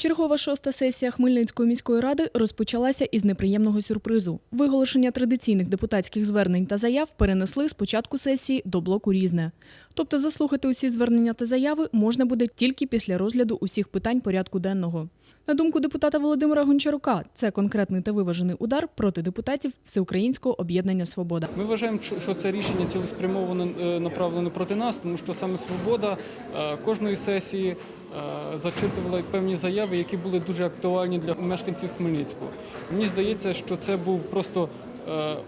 Чергова шоста сесія Хмельницької міської ради розпочалася із неприємного сюрпризу. Виголошення традиційних депутатських звернень та заяв перенесли з початку сесії до блоку різне. Тобто заслухати усі звернення та заяви можна буде тільки після розгляду усіх питань порядку денного. На думку депутата Володимира Гончарука, це конкретний та виважений удар проти депутатів Всеукраїнського об'єднання Свобода. Ми вважаємо, що- це рішення цілеспрямовано е, направлене проти нас, тому що саме свобода е, кожної сесії е, зачитувала певні заяви, які були дуже актуальні для мешканців Хмельницького. Мені здається, що це був просто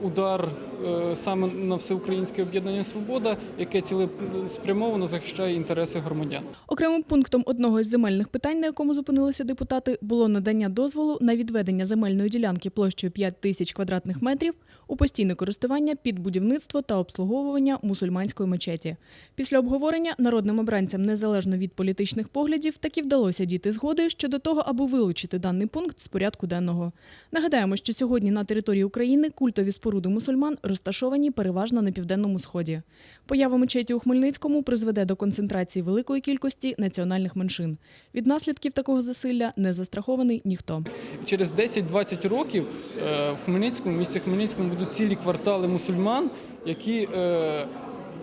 удар е, саме на всеукраїнське об'єднання Свобода, яке цілеспрямовано захищає інтереси громадян. Окремим пунктом одного із земельних питань, на якому зупинилися депутати, було надання дозволу на відведення земельної ділянки площею 5 тисяч квадратних метрів у постійне користування під будівництво та обслуговування мусульманської мечеті. Після обговорення народним обранцям, незалежно від політичних поглядів, таки вдалося дійти згоди щодо того, аби вилучити даний пункт з порядку денного. Нагадаємо, що сьогодні на території України культові споруди мусульман розташовані переважно на південному сході. Поява мечеті у Хмельницькому призведе до концентрації великої кількості національних меншин. Від наслідків такого засилля не застрахований ніхто. Через 10-20 років е, в Хмельницькому, в місті Хмельницькому будуть цілі квартали мусульман, які е,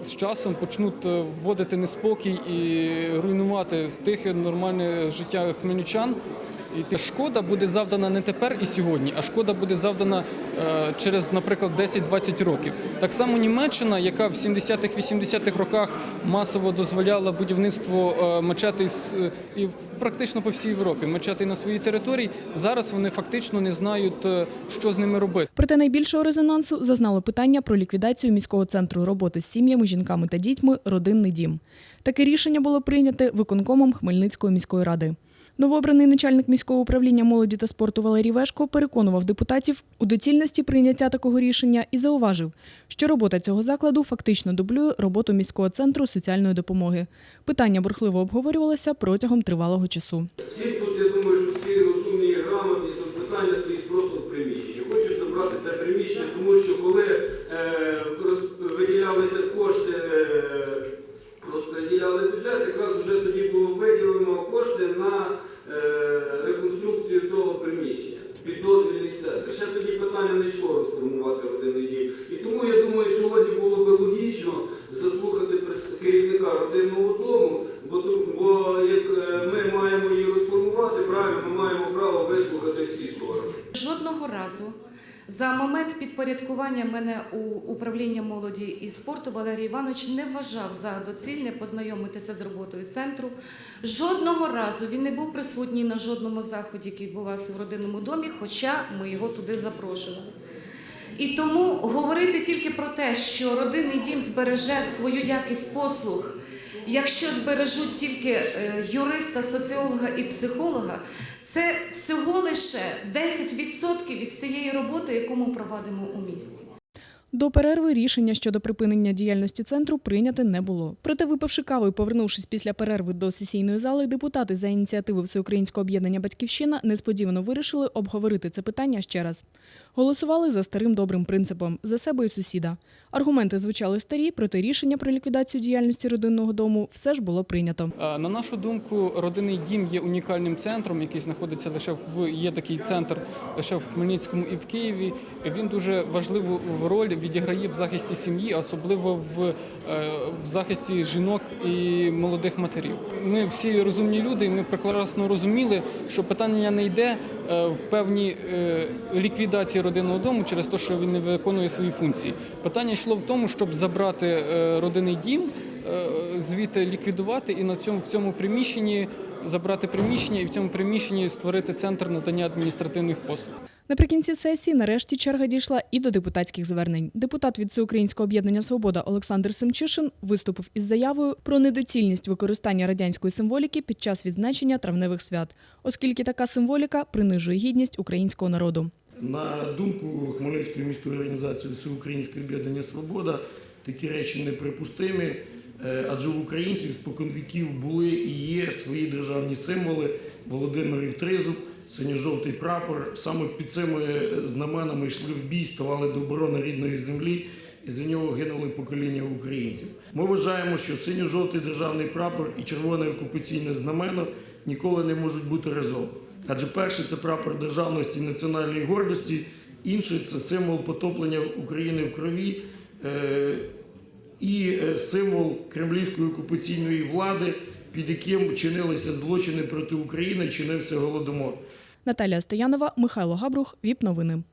з часом почнуть е, вводити неспокій і руйнувати тихе нормальне життя хмельничан. І шкода буде завдана не тепер і сьогодні, а шкода буде завдана е, через, наприклад, 10-20 років. Так само Німеччина, яка в 70-х-80-х роках масово дозволяла будівництво е, мечетей е, і практично по всій Європі, мечетей на своїй території, зараз вони фактично не знають, що з ними робити. Проте найбільшого резонансу зазнало питання про ліквідацію міського центру роботи з сім'ями, жінками та дітьми Родинний дім. Таке рішення було прийняте виконкомом Хмельницької міської ради. Новообраний начальник міського управління молоді та спорту Валерій Вешко переконував депутатів у доцільності прийняття такого рішення і зауважив, що робота цього закладу фактично дублює роботу міського центру соціальної допомоги. Питання бурхливо обговорювалося протягом тривалого часу. Всі тут, я думаю, що всі розумні і грамотні, тут питання стоїть просто в приміщенні. Хочуть забрати те приміщення, тому що коли е, виділялися кошти, е, розподіляли бюджет, якраз вже тоді було виділено кошти на е, реконструкцію того приміщення. Піддозвільний центр. Ще тоді питання не йшло розформувати родинний дім. І тому я думаю, сьогодні було би логічно заслухати прес- керівника родинного дому, бо, тут- бо як е, ми маємо її розформувати, правильно, ми маємо право вислухати всі сторони. Жодного разу за момент підпорядкування мене у управління молоді і спорту Валерій Іванович не вважав за доцільне познайомитися з роботою центру. Жодного разу він не був присутній на жодному заході, який відбувався в родинному домі, хоча ми його туди запрошували. І тому говорити тільки про те, що родинний дім збереже свою якість послуг, якщо збережуть тільки е, юриста, соціолога і психолога, це всього лише 10% від всієї роботи, яку ми проводимо у місті. До перерви рішення щодо припинення діяльності центру прийняти не було. Проте, випивши каву і повернувшись після перерви до сесійної зали, депутати за ініціативи Всеукраїнського об'єднання Батьківщина несподівано вирішили обговорити це питання ще раз. Голосували за старим добрим принципом за себе і сусіда. Аргументи звучали старі, проте рішення про ліквідацію діяльності родинного дому все ж було прийнято. Е, На нашу думку, родинний дім є унікальним центром, який знаходиться лише в є такий центр лише в Хмельницькому і в Києві. Він дуже важливу роль відіграє в захисті сім'ї, особливо в, е, в захисті жінок і молодих матерів. Ми всі розумні люди, і ми прекрасно розуміли, що питання не йде е, в певній е, ліквідації родинного дому через те, що він не виконує свої функції. Питання йшло в тому, щоб забрати родинний дім звідти ліквідувати і на цьому в цьому приміщенні забрати приміщення і в цьому приміщенні створити центр надання адміністративних послуг. Наприкінці сесії нарешті черга дійшла і до депутатських звернень. Депутат від Всеукраїнського об'єднання Свобода Олександр Семчишин виступив із заявою про недоцільність використання радянської символіки під час відзначення травневих свят, оскільки така символіка принижує гідність українського народу. На думку Хмельницької міської організації Всеукраїнське об'єднання Свобода, такі речі неприпустимі, е, адже в українців споконвіків були і є свої державні символи. Володимирів тризуб, синьо-жовтий прапор. Саме під цими знаменами йшли в бій, ставали до оборони рідної землі. і за нього гинули покоління українців. Ми вважаємо, що синьо-жовтий державний прапор і червоне окупаційне знамено ніколи не можуть бути разом. Адже перший це прапор державності і національної гордості, інший це символ потоплення України в крові. е, і е, символ кремлівської окупаційної влади, під яким чинилися злочини проти України, чинився голодомор. Наталія Стоянова, Михайло Габрух, ВІП Новини.